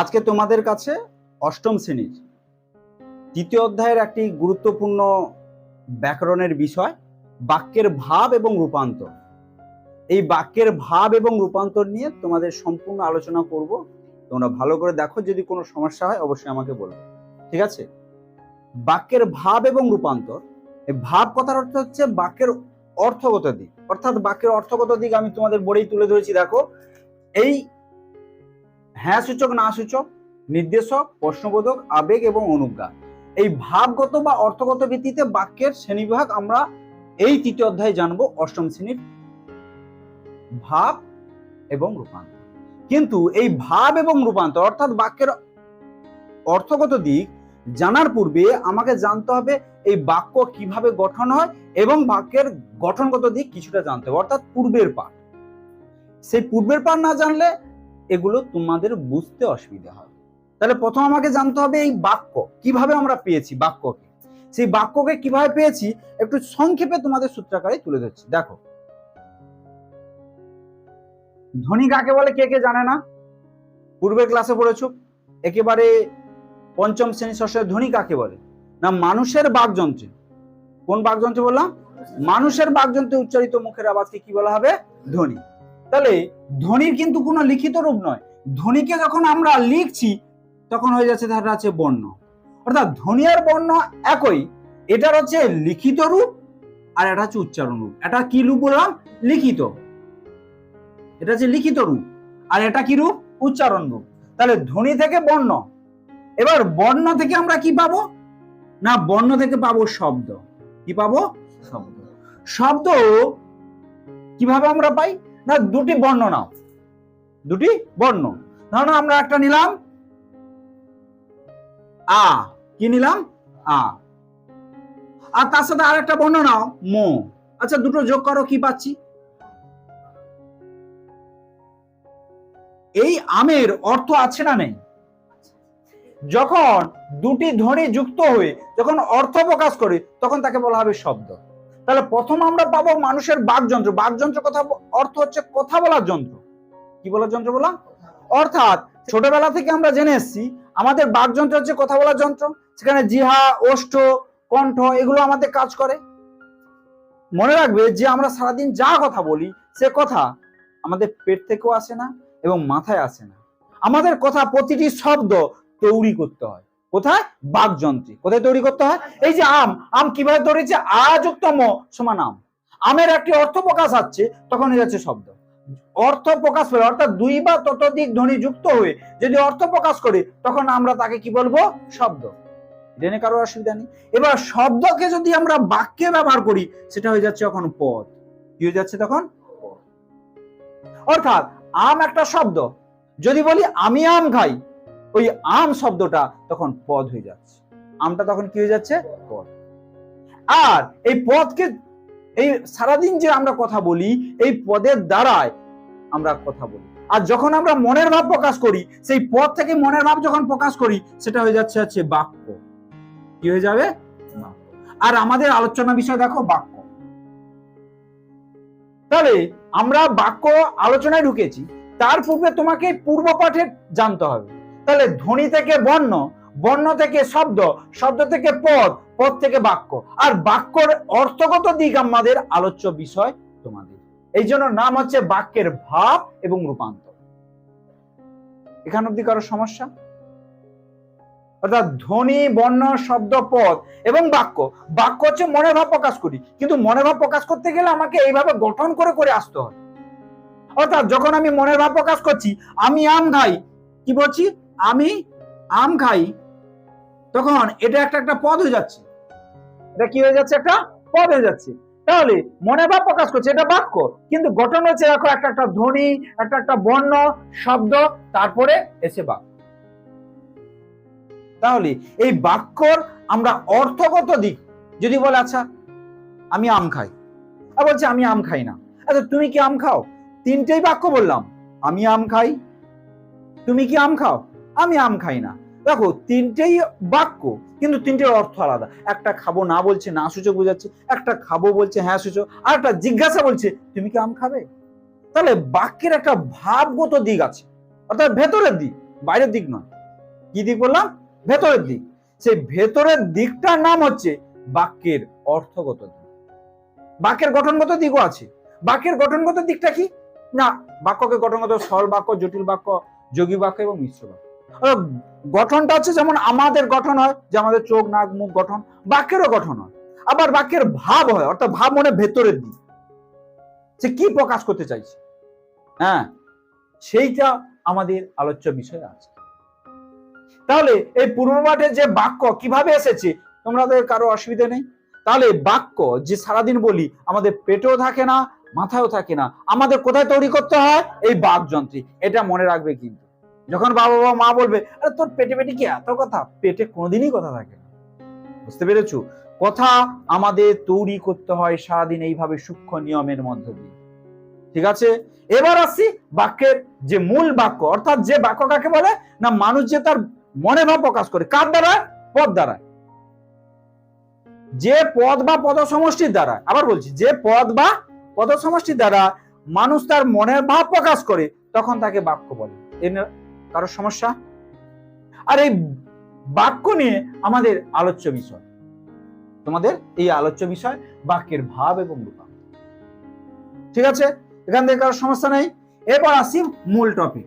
আজকে তোমাদের কাছে অষ্টম শ্রেণির তৃতীয় অধ্যায়ের একটি গুরুত্বপূর্ণ ব্যাকরণের বিষয়, বাক্যের ভাব এবং রূপান্তর। এই বাক্যের ভাব এবং রূপান্তর নিয়ে তোমাদের সম্পূর্ণ আলোচনা করব। তোমরা ভালো করে দেখো, যদি কোনো সমস্যা হয় অবশ্যই আমাকে বলবে। ঠিক আছে? বাক্যের ভাব এবং রূপান্তর, এই ভাব কথার অর্থ হচ্ছে বাক্যের অর্থগত দিক। অর্থাৎ বাক্যের অর্থগত দিক আমি তোমাদের বড়েই তুলে ধরেছি, দেখো। এই হ্যাঁ সূচক, না সূচক, নির্দেশক, প্রশ্নবোধক, আবেগ এবং অনুজ্ঞা। এই ভাবগত বা অর্থগত ভিত্তিতে বাক্যের শ্রেণীবিভাগ আমরা এই তৃতীয় অধ্যায়ে জানব অষ্টম শ্রেণির ভাব এবং রূপান্তর। কিন্তু এই ভাব এবং রূপান্তর অর্থাৎ বাক্যের অর্থগত দিক জানার পূর্বে আমাকে জানতে হবে এই বাক্য কীভাবে গঠন হয় এবং বাক্যের গঠনগত দিক কিছুটা জানতে হবে, অর্থাৎ পূর্বের পাঠ। সেই পূর্বের পাঠ না জানলে এগুলো তোমাদের বুঝতে অসুবিধা হবে তাহলে প্রথম আমাকে জানতে হবে এই বাক্য। কীভাবে আমরা পেয়েছি বাক্যকে? সেই বাক্যকে কীভাবে পেয়েছি? একটু সংক্ষেপে তোমাদের সূত্রাকারে তুলে ধরছি। দেখো। ধ্বনি কাকে বলে? কে কে জানে না? পূর্বের ক্লাসে পড়েছো। একেবারে পঞ্চম শ্রেণি ষষ্ঠ ধ্বনি কাকে বলে? না, মানুষের বাকযন্ত্রে। কোন বাকযন্ত্রে বললাম? মানুষের বাকযন্ত্রে উচ্চারিত মুখের আওয়াজকে কি বলা হবে? ধ্বনি তাহলে ধ্বনির কিন্তু কোনো লিখিত রূপ নয়। ধ্বনিকে যখন আমরা লিখছি, তখন হয়ে যাচ্ছে তার আছে বর্ণ। অর্থাৎ ধ্বনি আর বর্ণ একই। এটার হচ্ছে লিখিত রূপ আর এটা হচ্ছে উচ্চারণ রূপ। এটা কি রূপ বললাম? লিখিত। এটা হচ্ছে লিখিত রূপ। আর এটা কি রূপ? উচ্চারণ রূপ। তাহলে ধ্বনি থেকে বর্ণ। এবার বর্ণ থেকে আমরা কি পাবো? না, বর্ণ থেকে পাবো শব্দ। কি পাবো? শব্দ। শব্দ কীভাবে আমরা পাই? না, দুটি বর্ণ নাও। দুটি বর্ণ। ধরুন আমরা একটা নিলাম। আ। কি নিলাম? আ। আর তার সাথে আরেকটা বর্ণ নাও, মো। আচ্ছা দুটো যোগ করো, কি পাচ্ছি? এই আমের অর্থ আছে না নেই? যখন দুটি ধ্বনি যুক্ত হয়ে, যখন অর্থ প্রকাশ করে, তখন তাকে বলা হবে শব্দ। তাহলে প্রথম আমরা পাবো মানুষের বাকযন্ত্র। বাকযন্ত্র কথা অর্থ হচ্ছে কথা বলার যন্ত্র। কি বলার যন্ত্র বলা? অর্থাৎ ছোটবেলা থেকে আমরা জেনে এসেছি, আমাদের বাকযন্ত্র হচ্ছে কথা বলার যন্ত্র। সেখানে জিহা, ওষ্ঠ, কণ্ঠ এগুলো আমাদের কাজ করে। মনে রাখবে যে আমরা সারাদিন যা কথা বলি, সে কথা আমাদের পেট থেকেও আসে না এবং মাথায় আসে না। আমাদের কথা প্রতিটি শব্দ তৈরি করতে হয়। কোথায়? বাকযন্ত্রে কোথায় তৈরি করতে হয়? এই যে আম আম কীভাবে ধরেছে আ যুক্ত সমান আম। আমের একটি অর্থ প্রকাশ আছে তখন হয়ে যাচ্ছে শব্দ। অর্থ প্রকাশ করে অর্থাৎ দুই বা ততোধিক ধ্বনি যুক্ত হয়ে যদি অর্থ প্রকাশ করে, তখন আমরা তাকে কি বলব? শব্দ। জেনে কারও অসুবিধা নেই। এবার শব্দকে যদি আমরা বাক্যে ব্যবহার করি, সেটা হয়ে যাচ্ছে এখন পদ। কি হয়ে যাচ্ছে তখন? অর্থাৎ আম একটা শব্দ। যদি বলি, আমি আম খাই ওই আম শব্দটা তখন পদ হয়ে যাচ্ছে। আমটা তখন কি হয়ে যাচ্ছে? পদ। আর এই পদকে এই সারাদিন যে আমরা কথা বলি এই পদের দ্বারায় আমরা কথা বলি। আর যখন আমরা মনের ভাব প্রকাশ করি সেই পদ থেকে মনের ভাব যখন প্রকাশ করি সেটা হয়ে যাচ্ছে হচ্ছে বাক্য। কি হয়ে যাবে। আর আমাদের আলোচনা বিষয় দেখো বাক্য। তাহলে আমরা বাক্য আলোচনায় ঢুকেছি তার পূর্বে তোমাকে পূর্ব পাঠের জানতে হবে। তাহলে ধ্বনি থেকে বর্ণ বর্ণ থেকে শব্দ শব্দ থেকে পদ পদ থেকে বাক্য। আর বাক্যর অর্থগত দিক আমাদের আলোচ্য বিষয় তোমাদের। এই জন্য নাম হচ্ছে বাক্যের ভাব এবং রূপান্তর। এখান অব্দি কারও সমস্যা? অর্থাৎ ধ্বনি, বর্ণ, শব্দ, পদ এবং বাক্য। বাক্য হচ্ছে মনের ভাব প্রকাশ করি। কিন্তু মনের ভাব প্রকাশ করতে গেলে আমাকে এইভাবে গঠন করে করে আসতে হয়। অর্থাৎ যখন আমি মনের ভাব প্রকাশ করছি, আমি আম খাই, কি বলছি? আমি আম খাই, তখন এটা একটা একটা পদ হয়ে যাচ্ছে। এটা কি হয়ে যাচ্ছে? একটা পদ হয়ে যাচ্ছে। তাহলে মনে ভাব প্রকাশ করছে, এটা বাক্য। কিন্তু গঠন হচ্ছে দেখো, একটা একটা ধ্বনি, একটা একটা বর্ণ, শব্দ, তারপরে এসে বাক্য। তাহলে এই বাক্যর আমরা অর্থগত দিক, যদি বলে আচ্ছা আমি আম খাই। আর বলছে, আমি আম খাই না। আচ্ছা তুমি কি আম খাও? তিনটেই বাক্য বললাম। আমি আম খাই। তুমি কি আম খাও? আমি আম খাই না। দেখো, তিনটেই বাক্য, কিন্তু তিনটের অর্থ আলাদা। একটা খাব না বলছে, না সূচক বোঝাচ্ছে, একটা খাব বলছে হ্যাঁ সূচক, আর একটা জিজ্ঞাসা বলছে, তুমি কি আম খাবে? তাহলে বাক্যের একটা ভাবগত দিক আছে, অর্থাৎ ভেতরের দিক, বাইরের দিক নয়। কি দিক বললাম? ভেতরের দিক। সেই ভেতরের দিকটার নাম হচ্ছে বাক্যের অর্থগত দিক। বাক্যের গঠনগত দিকও আছে। বাক্যের গঠনগত দিকটা কি? না, বাক্যকে গঠনগত সরল বাক্য, জটিল বাক্য, যোগী বাক্য এবং মিশ্র বাক্য। গঠনটা হচ্ছে যেমন আমাদের গঠন হয়, যে আমাদের চোখ, নাক, মুখ গঠন, বাক্যেরও গঠন হয়। আবার বাক্যের ভাব হয়, অর্থাৎ ভাব মনে ভেতরের দিক। সে কি প্রকাশ করতে চাইছে? হ্যাঁ সেইটা আমাদের আলোচ্য বিষয় আছে। তাহলে এই পূর্ব পূর্বপাঠে যে বাক্য কীভাবে এসেছে, তোমাদের কারও অসুবিধা নেই? তাহলে বাক্য যে সারাদিন বলি, আমাদের পেটেও থাকে না, মাথায়ও থাকে না, আমাদের কোথায় তৈরি করতে হয়? এই বাক যন্ত্রে এটা মনে রাখবে কিন্তু। যখন বাবা বাবা মা বলবে, আরে তোর পেটে পেটে কি এত কথা? পেটে কোনোদিনই কথা থাকে বুঝতে পেরেছ? কথা আমাদের তৈরি করতে হয় সারাদিন এইভাবে সূক্ষ্ম নিয়মের মধ্য দিয়ে। ঠিক আছে? এবার আসছি বাক্যের যে মূল বাক্য, অর্থাৎ যে বাক্য কাকে বলে? না, মানুষ যে তার মনে ভাব প্রকাশ করে, কার দ্বারা পদ দ্বারা যে পদ বা পদ সমষ্টির দ্বারা আবার বলছি, যে পদ বা পদ সমষ্টির দ্বারা মানুষ তার মনের ভাব প্রকাশ করে, তখন তাকে বাক্য বলে। কারও সমস্যা? আর এই বাক্য নিয়ে আমাদের আলোচ্য বিষয়। তোমাদের এই আলোচ্য বিষয় বাক্যের ভাব এবং রূপান্তর ঠিক আছে? এখান থেকে কারও সমস্যা নেই? এরপর আসি মূল টপিক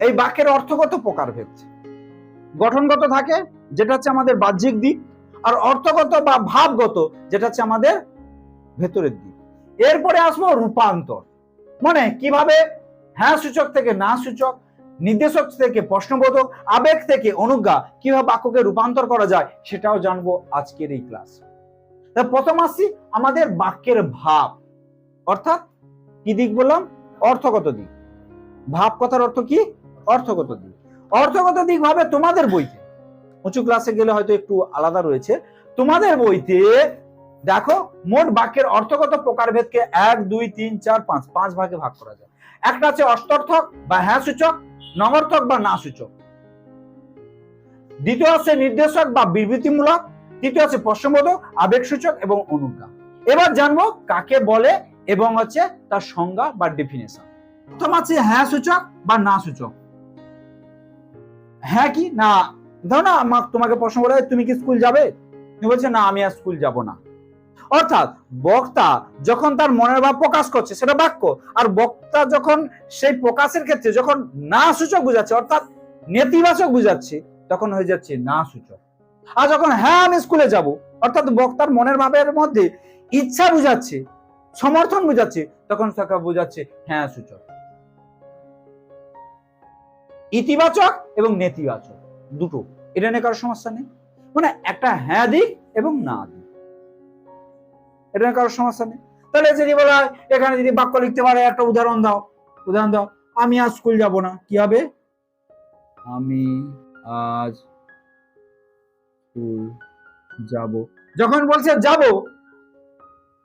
এই বাক্যের অর্থগত প্রকারভেদ গঠনগত থাকে, যেটা হচ্ছে আমাদের বাহ্যিক দিক, আর অর্থগত বা ভাবগত, যেটা হচ্ছে আমাদের ভেতরের দিক। এরপরে আসব রূপান্তর। মানে কীভাবে হ্যাঁ সূচক থেকে না সূচক, নির্দেশক থেকে প্রশ্নবোধক, আবেগ থেকে অনুজ্ঞা, কীভাবে বাক্যকে রূপান্তর করা যায়, সেটাও জানব আজকের এই ক্লাস প্রথম আসছি আমাদের বাক্যের ভাব। অর্থাৎ কি দিক বললাম? অর্থগত দিক। ভাব কথার অর্থ কি? অর্থগত দিক। অর্থগত দিক ভাবে তোমাদের বইতে, উঁচু ক্লাসে গেলে হয়তো একটু আলাদা রয়েছে, তোমাদের বইতে দেখো, মোট বাক্যের অর্থগত প্রকারভেদকে এক, দুই, তিন, চার, পাঁচ পাঁচ ভাগে ভাগ করা যায়। একটা আছে অষ্টর্থক বা হ্যাঁ সূচক, নগর্থক বা না সূচক। দ্বিতীয় আছে নির্দেশক বা বিবৃতিমূলক, তৃতীয় আছে প্রশ্নবোধক, আবেগ সূচক এবং অনুজ্ঞা। এবার জানব কাকে বলে এবং হচ্ছে তার সংজ্ঞা বা ডেফিনেশন প্রথম আছে হ্যাঁ সূচক বা না সূচক। হ্যাঁ কি? না। ধরো না তোমাকে প্রশ্ন বলে তুমি কি স্কুল যাবে? তুমি বলছে, না, আমি আর স্কুল যাব না। অর্থাৎ বক্তা যখন তার মনের ভাব প্রকাশ করছে, সেটা বাক্য। আর বক্তা যখন সেই প্রকাশের ক্ষেত্রে যখন না সূচক বুঝাচ্ছে, অর্থাৎ নেতিবাচক বুঝাচ্ছে, তখন হয়ে যাচ্ছে না সূচক আর যখন হ্যাঁ আমি স্কুলে যাব, অর্থাৎ বক্তার মনের ভাবের মধ্যে ইচ্ছা বুঝাচ্ছে, সমর্থন বুঝাচ্ছে, তখন তাকে বোঝাচ্ছে হ্যাঁ সূচক। ইতিবাচক এবং নেতিবাচক, দুটো। এটা নিয়ে কারও সমস্যা নেই। মানে একটা হ্যাঁ দিক এবং না দিক। এটা কারও সমস্যা নেই। তাহলে যদি বলা হয় এখানে যদি বাক্য লিখতে পারে একটা উদাহরণ দাও। উদাহরণ দাও আমি আজ স্কুল যাব না কি হবে? আমি আজ স্কুল যাব। যখন বলছে যাব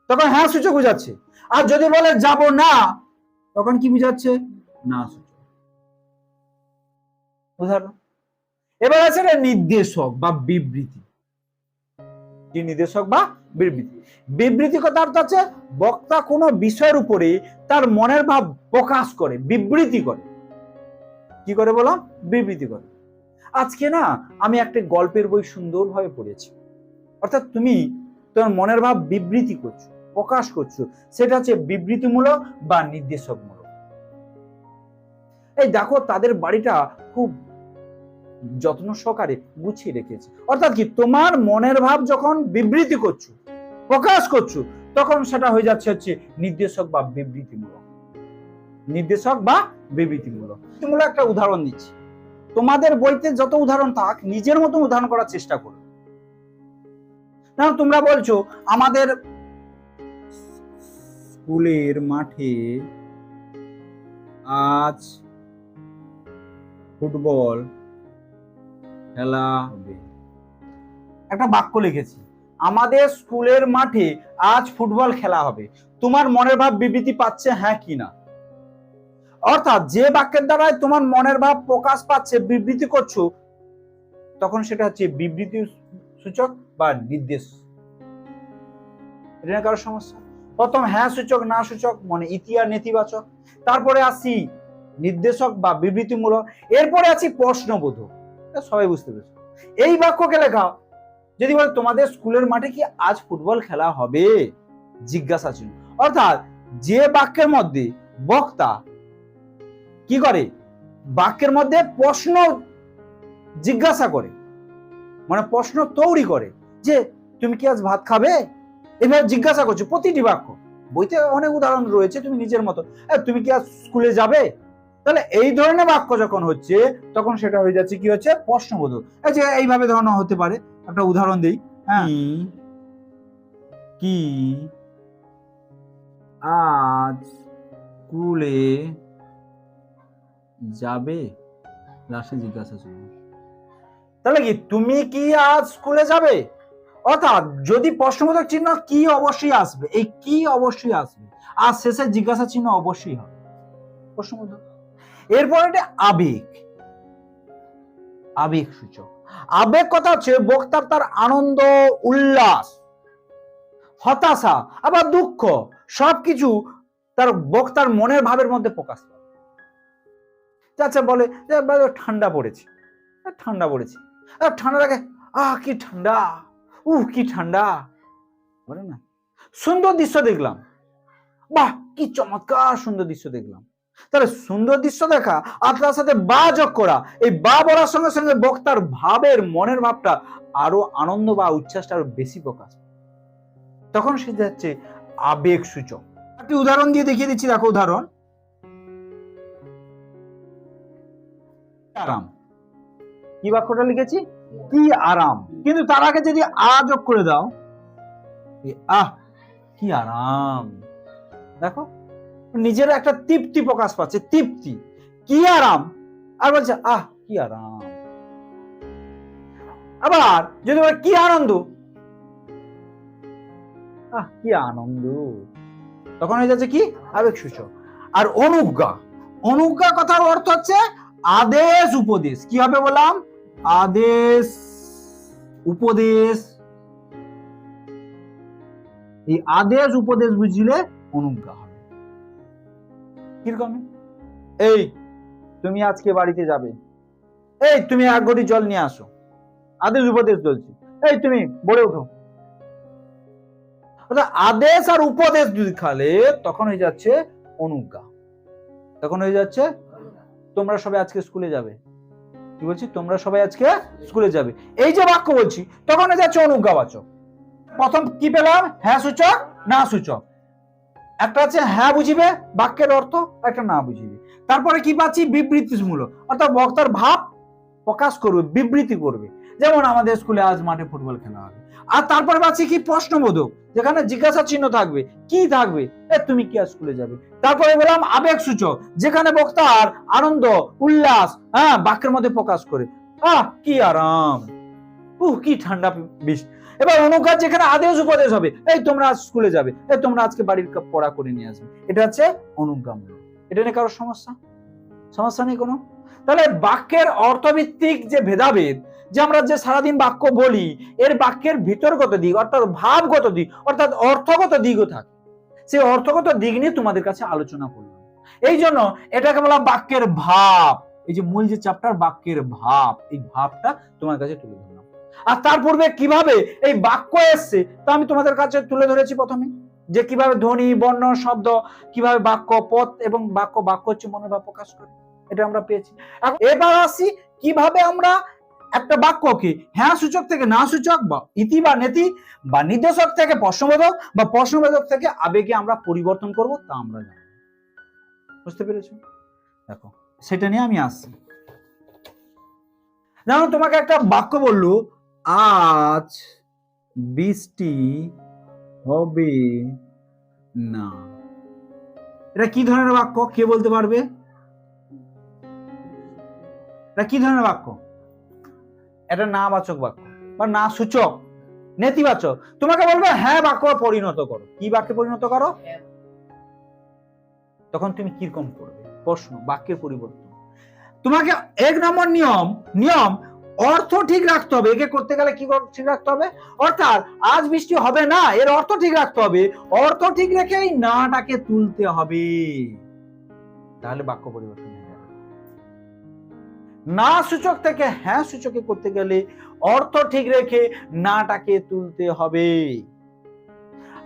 তখন হ্যাঁ সূচক বুঝাচ্ছে। আর যদি বলে যাব না তখন কি বুঝাচ্ছে? না সূচক। উদাহরণ এবার আছে নির্দেশক বা বিবৃতি। কি নির্দেশক বা বিবৃতি। বিবৃতি কথা অর্থ আছে বক্তা কোনো বিষয়ের উপরে তার মনের ভাব প্রকাশ করে, বিবৃতি করে। কি করে বললাম বিবৃতি করে। আজকে না, আমি একটা গল্পের বই সুন্দরভাবে পড়েছি। অর্থাৎ তুমি তোমার মনের ভাব বিবৃতি করছ, প্রকাশ করছ, সেটা হচ্ছে বিবৃতিমূলক বা নির্দেশকমূলক। এই দেখো, তাদের বাড়িটা খুব যত্ন সহকারে গুছিয়ে রেখেছে। অর্থাৎ কি, তোমার মনের ভাব যখন বিবৃতি করছ প্রকাশ করছ, তখন সেটা হয়ে যাচ্ছে হচ্ছে নির্দেশক বা বিবৃতিমূলক। নির্দেশক বা বিবৃতিমূলক। মূলক একটা উদাহরণ দিচ্ছি। তোমাদের বইতে যত উদাহরণ থাক, নিজের মতো উদাহরণ করার চেষ্টা করো। না তোমরা বলছো, আমাদের স্কুলের মাঠে আজ ফুটবল খেলা হবে। একটা বাক্য লিখেছি। আমাদের স্কুলের মাঠে আজ ফুটবল খেলা হবে। তোমার মনের ভাব বিবৃতি পাচ্ছে হ্যাঁ কি না? অর্থাৎ যে বাক্যের দ্বারাই তোমার মনের ভাব প্রকাশ পাচ্ছে, বিবৃতি করছ, তখন সেটা হচ্ছে বিবৃতি সূচক বা নির্দেশ। এটা কারও সমস্যা? প্রথম হ্যাঁ সূচক, না সূচক মানে ইতি আর নেতিবাচক। তারপরে আসি নির্দেশক বা বিবৃতিমূলক। এরপরে আছে প্রশ্নবোধক। সবাই বুঝতে পেরেছে। এই বাক্যকে লেখা যদি বলে তোমাদের স্কুলের মাঠে কি আজ ফুটবল খেলা হবে? জিজ্ঞাসা চিহ্ন অর্থাৎ যে বাক্যের মধ্যে বক্তা কি করে? বাক্যের মধ্যে প্রশ্ন জিজ্ঞাসা করে। মানে প্রশ্ন তৈরি করে যে তুমি কি আজ ভাত খাবে? এভাবে জিজ্ঞাসা করছ প্রতিটি বাক্য। বইতে অনেক উদাহরণ রয়েছে তুমি নিজের মতো। "এ, তুমি কি আজ স্কুলে যাবে? তাহলে এই ধরনের বাক্য যখন হচ্ছে তখন সেটা হয়ে যাচ্ছে কি হচ্ছে? প্রশ্নবোধক। যে এইভাবে ধরনের হতে পারে। একটা উদাহরণ দিই হ্যাঁ? কি আজ স্কুলে যাবে? লাস্টে জিজ্ঞাসা ছিল তাহলে কি তুমি কি আজ স্কুলে যাবে? অর্থাৎ যদি প্রশ্নবোধক চিহ্ন কি অবশ্যই আসবে এই কি অবশ্যই আসবে? আর শেষে জিজ্ঞাসা চিহ্ন অবশ্যই হবে। প্রশ্নবোধক। এরপর এটা আবেগ। আবেগ সূচক। আবেগ কথা হচ্ছে বক্তার তার আনন্দ, উল্লাস, হতাশা, আবার দুঃখ, সবকিছু তার বক্তার মনের ভাবের মধ্যে প্রকাশ পায়। আচ্ছা বলে ঠান্ডা পড়েছে। ঠান্ডা পড়েছে। ঠান্ডা লাগে। আহ কি ঠান্ডা। উহ কি ঠান্ডা। বলে না। সুন্দর দৃশ্য দেখলাম। বাহ, কি চমৎকার সুন্দর দৃশ্য দেখলাম। তাহলে সুন্দর দৃশ্য দেখা আর তার সাথে বা যোগ করা, এই বা বলার সঙ্গে সঙ্গে বক্তার ভাবের, মনের ভাবটা আরও আনন্দ বা উচ্ছ্বাসটা আরও বেশি প্রকাশ তখন সে যাচ্ছে আবেগ সূচক। একটি উদাহরণ দিয়ে দেখিয়ে দিচ্ছি, দেখো উদাহরণ। আরাম। কি বাক্যটা লিখেছি? কি আরাম। কিন্তু তার আগে যদি আ যোগ করে দাও আহ, কি আরাম। দেখো নিজের একটা তৃপ্তি প্রকাশ পাচ্ছে, তৃপ্তি। কি আরাম? আর বলছে, আহ, কি আরাম। আবার যদি বলে, কি আনন্দ? আহ, কি আনন্দ? তখন হয়ে যাচ্ছে কি? আবেগ সূচক আর অনুজ্ঞা। অনুজ্ঞা কথার অর্থ হচ্ছে আদেশ, উপদেশ। কি হবে বললাম? আদেশ, উপদেশ। এই আদেশ, উপদেশ বুঝলে অনুজ্ঞা কীরকম? এই, তুমি আজকে বাড়িতে যাবে। এই, তুমি এক ঘটি জল নিয়ে আসো। আদেশ, উপদেশ চলছে এই, তুমি বলে উঠো। অর্থাৎ আদেশ আর উপদেশ যদি খালে তখন হয়ে যাচ্ছে অনুজ্ঞা। তখন হয়ে যাচ্ছে তোমরা সবাই আজকে স্কুলে যাবে। কি বলছি? তোমরা সবাই আজকে স্কুলে যাবে। এই যে বাক্য বলছি, তখন হয়ে যাচ্ছে অনুজ্ঞাবাচক। প্রথম কি পেলাম? হ্যাঁ সূচক, না সূচক। একটা আছে হ্যাঁ বুঝিবে, বাক্যের অর্থ, একটা না বুঝিবে। তারপরে কি পাচ্ছি? বিবৃতিমূলক অর্থাৎ বক্তার ভাব প্রকাশ করবে, বিবৃতি করবে। যেমন আমাদের স্কুলে আজ মাঠে ফুটবল খেলা হবে। আর তারপরে পাচ্ছি কি? প্রশ্নবোধক, যেখানে জিজ্ঞাসা চিহ্ন থাকবে। কি থাকবে? এ তুমি কি আজ স্কুলে যাবে? তারপরে বললাম আবেগ সূচক যেখানে বক্তার আনন্দ, উল্লাস হ্যাঁ বাক্যের মধ্যে প্রকাশ করে। আহ, কি আরাম। উহ, কি ঠান্ডা বিষ এবার অনুকার যেখানে আদেশ, উপদেশ হবে, এই তোমরা আজ স্কুলে যাবে, এই তোমরা আজকে বাড়ির পড়া করে নিয়ে আসবে। এটা হচ্ছে অনুজ্ঞামূলক এটা নিয়ে কারোর সমস্যা? সমস্যা নেই কোনো? তাহলে বাক্যের অর্থভিত্তিক যে ভেদাভেদ, যে আমরা যে সারাদিন বাক্য বলি, এর বাক্যের ভিতরগত দিক, অর্থাৎ ভাবগত দিক, অর্থাৎ অর্থগত দিকও থাকে। সেই অর্থগত দিক নিয়ে তোমাদের কাছে আলোচনা করলাম। এই জন্য এটাকে বলা বাক্যের ভাব। এই যে মূল যে চ্যাপ্টার বাক্যের ভাব, এই ভাবটা তোমার কাছে তুলে ধরলাম। আর তার পূর্বে কীভাবে এই বাক্য এসছে, তা আমি তোমাদের কাছে তুলে ধরেছি প্রথমে। যে কীভাবে ধ্বনি, বর্ণ, শব্দ, কীভাবে বাক্য, পথ এবং বাক্য বাক্য হচ্ছে মনোভাব প্রকাশ করে। এটা আমরা পেয়েছি। এখন এবার আসি, কীভাবে আমরা একটা বাক্যকে হ্যাঁ সূচক থেকে না সূচক বা ইতি বা নেতি বা নির্দেশক থেকে প্রশ্নবোধক বা প্রশ্নবোধক থেকে আবেগে আমরা পরিবর্তন করব, তা আমরা জানি বুঝতে পেরেছ? দেখো, সেটা নিয়ে আমি আসছি। যেমন তোমাকে একটা বাক্য বলল আজ বৃষ্টি হবে না। এটা কি ধরনের বাক্য? কে বলতে পারবে? এটা কি ধরনের বাক্য? এটা না বাচক বাক্য বা না সূচক নেতিবাচক। তোমাকে বলবে হ্যাঁ বাক্য পরিণত করো। কি বাক্যে পরিণত করো? তখন তুমি কীরকম করবে? প্রশ্ন বাক্যের পরিবর্তন। তোমাকে এক নম্বর নিয়ম নিয়ম অর্থ ঠিক রাখতে হবে। একে করতে গেলে কি ঠিক রাখতে হবে? অর্থাৎ আজ বৃষ্টি হবে না, এর অর্থ ঠিক রাখতে হবে। অর্থ ঠিক রেখে এই নাটাকে তুলতে হবে। তাহলে বাক্য পরিবর্তন হয়ে যাবে। না সূচক থেকে হ্যাঁ সূচকে করতে গেলে অর্থ ঠিক রেখে নাটাকে তুলতে হবে।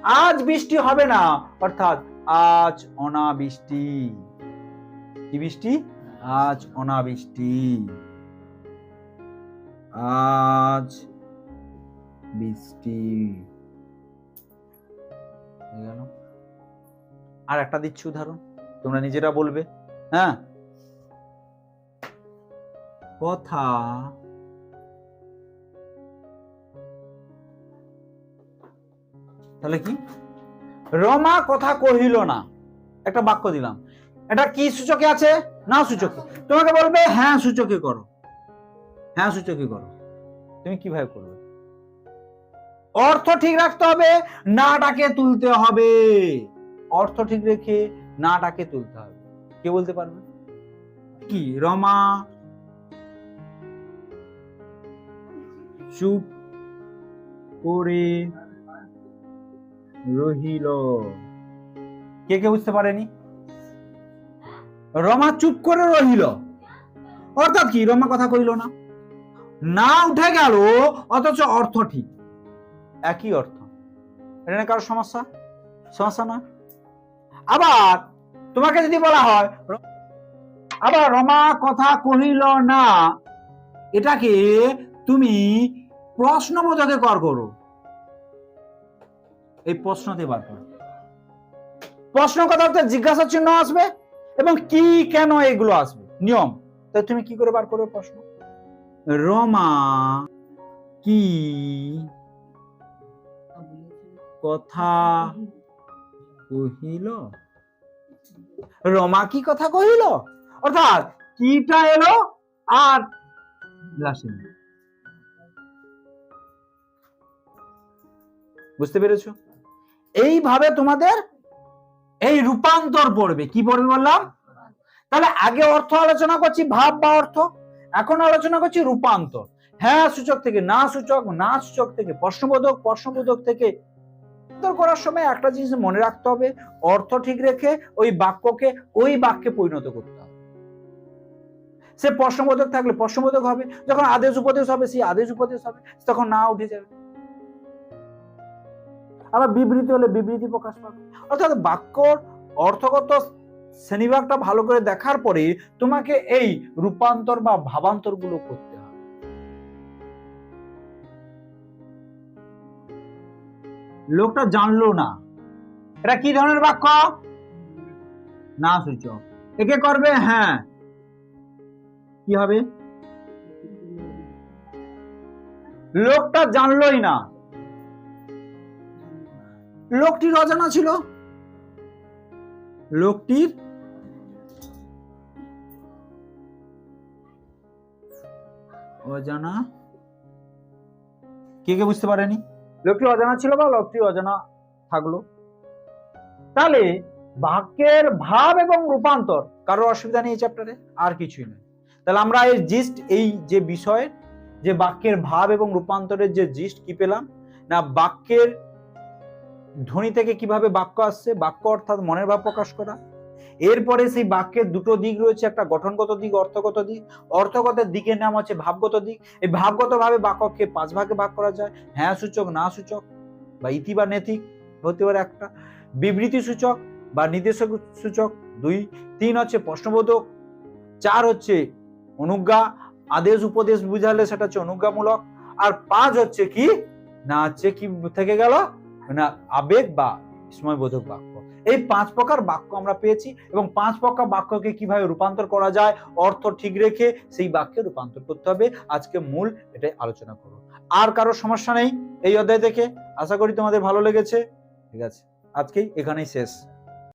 আজ বৃষ্টি হবে না, অর্থাৎ আজ অনাবৃষ্টি। কি বৃষ্টি? আজ অনাবৃষ্টি। আজ বৃষ্টি। আর একটা দিচ্ছি উদাহরণ, তোমরা নিজেরা বলবে। হ্যাঁ? কথা তাহলে কি? রমা কথা কহিল না। একটা বাক্য দিলাম। এটা কি সূচকে আছে? না সূচকে। তোমাকে বলবে হ্যাঁ সূচকে করো। হ্যাঁ সূচকে করো? তুমি কীভাবে করবে? অর্থ ঠিক রাখতে হবে, নাটাকে তুলতে হবে। অর্থ ঠিক রেখে নাটাকে তুলতে হবে। কে বলতে পারবে? কি? রমা? চুপ করে রহিল। কে কে বুঝতে পারেনি? রমা চুপ করে রহিল। অর্থাৎ কি? রমা কথা কইল না। না উঠে গেল, অথচ অর্থ ঠিক। একই অর্থ। এটা না কারও সমস্যা? সমস্যা না আবার তোমাকে যদি বলা হয়, আবার রমা কথা কহিল, না, এটাকে তুমি প্রশ্নবোধকে কর করো। এই প্রশ্নতে বার করো। প্রশ্ন কথা জিজ্ঞাসা চিহ্ন আসবে, এবং কি, কেন এগুলো আসবে? নিয়ম। তাই তুমি কি করে বার করবে প্রশ্ন? রমা কি? কথা কহিল? রমা কি কথা কহিল? অর্থাৎ কিটা এলো আর বুঝতে পেরেছ? এইভাবে তোমাদের এই রূপান্তর পড়বে। কি পড়বে বললাম? তাহলে আগে অর্থ আলোচনা করছি, ভাব বা অর্থ। এখন আলোচনা করছি রূপান্তর। হ্যাঁ সূচক থেকে, না সূচক না সূচক থেকে, প্রশ্নবোধক প্রশ্নবোধক থেকে। করার সময় একটা জিনিস মনে রাখতে হবে, অর্থ ঠিক রেখে ওই বাক্যকে ওই বাক্যে পরিণত করতে হবে। সে প্রশ্নবোধক থাকলে প্রশ্নবোধক হবে, যখন আদেশ উপদেশ হবে, সেই আদেশ উপদেশ হবে তখন না উঠে যাবে। আবার বিবৃতি হলে বিবৃতি প্রকাশ পাবে। অর্থাৎ বাক্যর অর্থগত শ্রেণীভাগটা ভালো করে দেখার পরে তোমাকে এই রূপান্তর বা ভাবান্তরগুলো করতে হবে। লোকটা জানলো না। এটা কি ধরনের বাক্য? না সূচক একে করবে হ্যাঁ। কি হবে? লোকটা জানলোই না। লোকটির অজানা ছিল? লোকটির অজানা কে কে বুঝতে পারেনি? লোকটি অজানা ছিল বা লোকটি অজানা থাকল? তাহলে বাক্যের ভাব এবং রূপান্তর কারোর অসুবিধা নেই এই চ্যাপ্টারে আর কিছুই নয়। তাহলে আমরা এই জিস্ট এই যে বিষয়ের যে বাক্যের ভাব এবং রূপান্তরের যে জিস্ট কি পেলাম? না, বাক্যের ধ্বনি থেকে কীভাবে বাক্য আসছে? বাক্য অর্থাৎ মনের ভাব প্রকাশ করা। এরপরে সেই বাক্যের দুটো দিক রয়েছে, একটা গঠনগত দিক, অর্থগত দিক। অর্থগত দিকের নাম হচ্ছে ভাবগত দিক। এই ভাবগত ভাবে বাক্যকে পাঁচ ভাগে ভাগ করা যায়। হ্যাঁ সূচক, না সূচক বা ইতি বা নেতিক হতে পারে একটা। বিবৃতি সূচক বা নির্দেশক সূচক দুই। তিন হচ্ছে প্রশ্নবোধক। চার হচ্ছে অনুজ্ঞা। আদেশ, উপদেশ বুঝালে সেটা হচ্ছে অনুজ্ঞামূলক। আর পাঁচ হচ্ছে কি? না হচ্ছে কি থেকে গেল? না আবেগ বা সময়বোধক বাক্য। এই পাঁচ প্রকার বাক্য আমরা পেয়েছি এবং পাঁচ প্রকার বাক্যকে কীভাবে রূপান্তর করা যায়, অর্থ ঠিক রেখে সেই বাক্যে রূপান্তর করতে হবে, আজকে মূল এটাই আলোচনা করব। আর কারও সমস্যা নেই এই অধ্যায় থেকে? আশা করি তোমাদের ভালো লেগেছে। ঠিক আছে, আজকেই এখানেই শেষ।